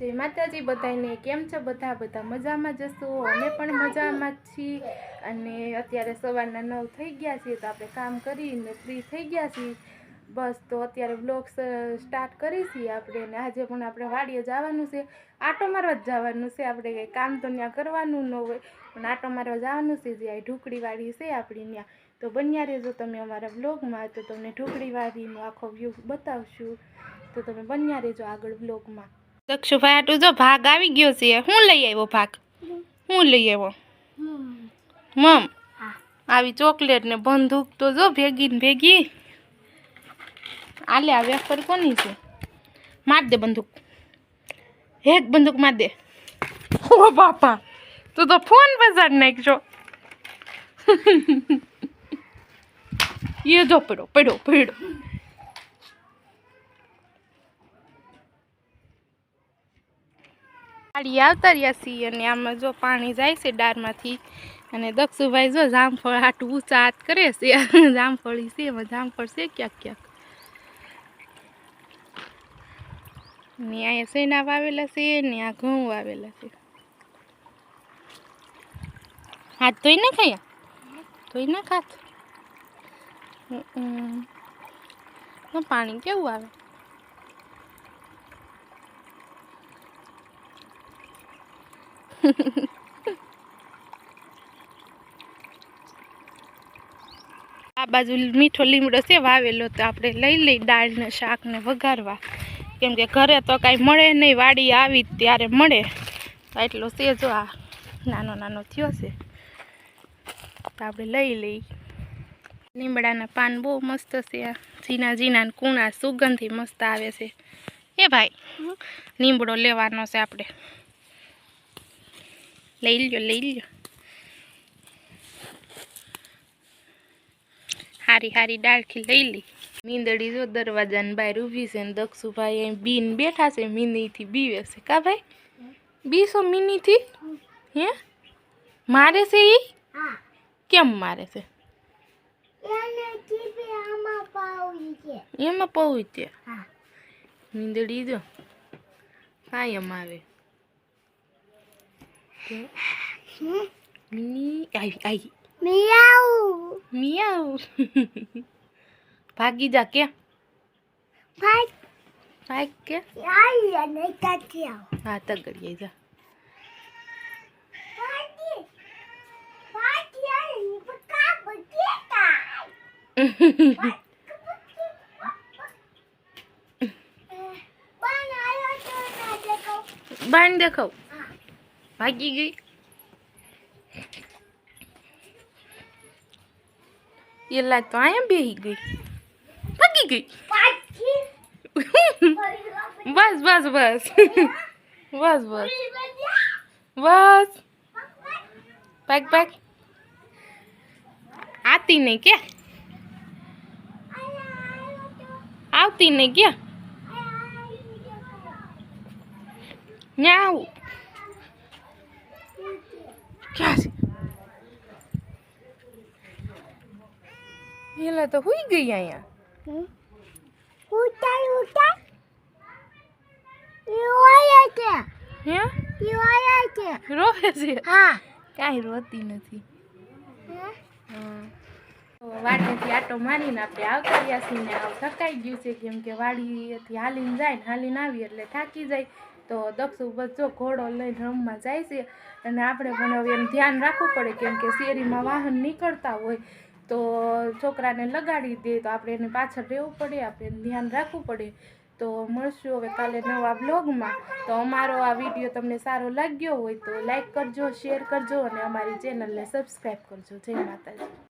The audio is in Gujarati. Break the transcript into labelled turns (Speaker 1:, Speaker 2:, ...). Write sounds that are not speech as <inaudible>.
Speaker 1: જય માતાજી બધાને કેમ છો બધા? બધા મજામાં જશો અમે પણ મજામાં જ છીએ. અને અત્યારે સવારના નવ થઈ ગયા છીએ તો આપણે કામ કરીને ફ્રી થઈ ગયા છીએ. બસ તો અત્યારે બ્લોગ સ્ટાર્ટ કરી છીએ આપણે ને આજે પણ આપણે વાડીએ જવાનું છે. આટો મારવા જ જવાનું છે. આપણે કંઈ કામ તો ત્યાં કરવાનું ન હોય. પણ આટો મારવા જવાનું છે. જે આ ઢુકડી છે આપણી ત્યાં. તો બન્યા રહેજો તમે અમારા બ્લોગમાં તો તમને ઢુકડી વાડીનો આખો વ્યૂ બતાવશું. તો તમે બન્યા રહેજો આગળ બ્લોગમાં દક્ષુભાઈ આટલું જો ભાગ આવી ગયો છે. હું લઈ આવ્યો ભાગ? હું લઈ આવ્યો? મમ. આવી ચોકલેટ ને બંદૂક તો જો ભેગી ને ભેગી. આલે આ વેફર કોની છે? માર દે બંદૂક. એક બંદૂક માર દે. ઓ બાપા. તું તો ફોન બજાર નાખજો. <laughs> એ જો પડ્યો પડ્યો પડ્યો. વાડી આવતા રહ્યા છીએ અને આમાં જો પાણી જાય છે ડારમાંથી અને દક્ષુભાઈ જો જામફળ આટું ઊંચા હાથ કરે છે. <laughs> જામફળી છે, એમાં જામફળ છે ક્યાંક ક્યાંક. ને અહીંયા સેના વાવેલા છે ને આ ઘઉં વાવેલા છે. હાથ ધોઈ ના ખાયા ધોઈ ના ખાત. પાણી કેવું આવે? <laughs> આ બાજુ મીઠો લીમડો છે વાવેલો તો આપણે લઈ લઈ દાળને શાકને વઘારવા. કેમ કે ઘરે તો કાંઈ મળે નહીં, વાડી આવી ત્યારે મળે. એટલો છે જો આ નાનો નાનો થયો છે. તો આપણે લઈ લઈ. લીમડાના પાન બહુ મસ્ત છે આ. ઝીણા ઝીણા ને કૂણા સુગંધી મસ્ત આવે છે. એ ભાઈ લીમડો લેવાનો છે આપણે. લઈ લ્યો લઈ લ્યો હારી હારી ડાળખી લઈ લી મીંદડી જો દરવાજાની બહાર ઊભી છે ને દક્ષુભાઈ અહીં બીન બેઠા છે મીનીથી બીવે છે કા ભાઈ બીસો મીનીથી હે મારે છે એ કેમ મારે છે એમાં પૌ છે મીંદડી જો કાયમ આવે મિની આવી આવી મિયાઉ ભાગી જા કે ભાગ કે હા તગડીએ જા બાણ દેખાવ ભાગી ગઈ એલા તો અહીંયા બેહી ગઈ ભાગી ગઈ બસ બસ બસ બસ બસ બસ ભાગ ભાગ આતી નહીં કે આવતી નહીં કે ન્યા આવું ક્યાં છે? એલા તો હુઈ ગઈ અહીંયા. હે? રોવે છે? કાંઈ રોતી નથી. વાડીથી આટો મારીને આપણે આવતા રહ્યા છીએ ને આવ થકાઈ ગયું છે કેમ કે વાડીથી હાલીને જાય ને હાલીને આવી એટલે થાકી જાય. તો દક્ષુ બસ જો ઘોડો લઈને રમવા જાય છે અને આપણે પણ હવે એમ ધ્યાન રાખવું પડે કેમ કે શેરીમાં વાહન નીકળતા હોય તો છોકરાને લગાડી દે તો આપણે એને પાછળ રહેવું પડે, આપણે ધ્યાન રાખવું પડે. તો મળશું હવે કાલે નવા બ્લોગમાં તો અમારો આ વીડિયો તમને સારો લાગ્યો હોય તો લાઈક કરજો, શેર કરજો અને અમારી ચેનલને સબસ્ક્રાઈબ કરજો. જય માતાજી.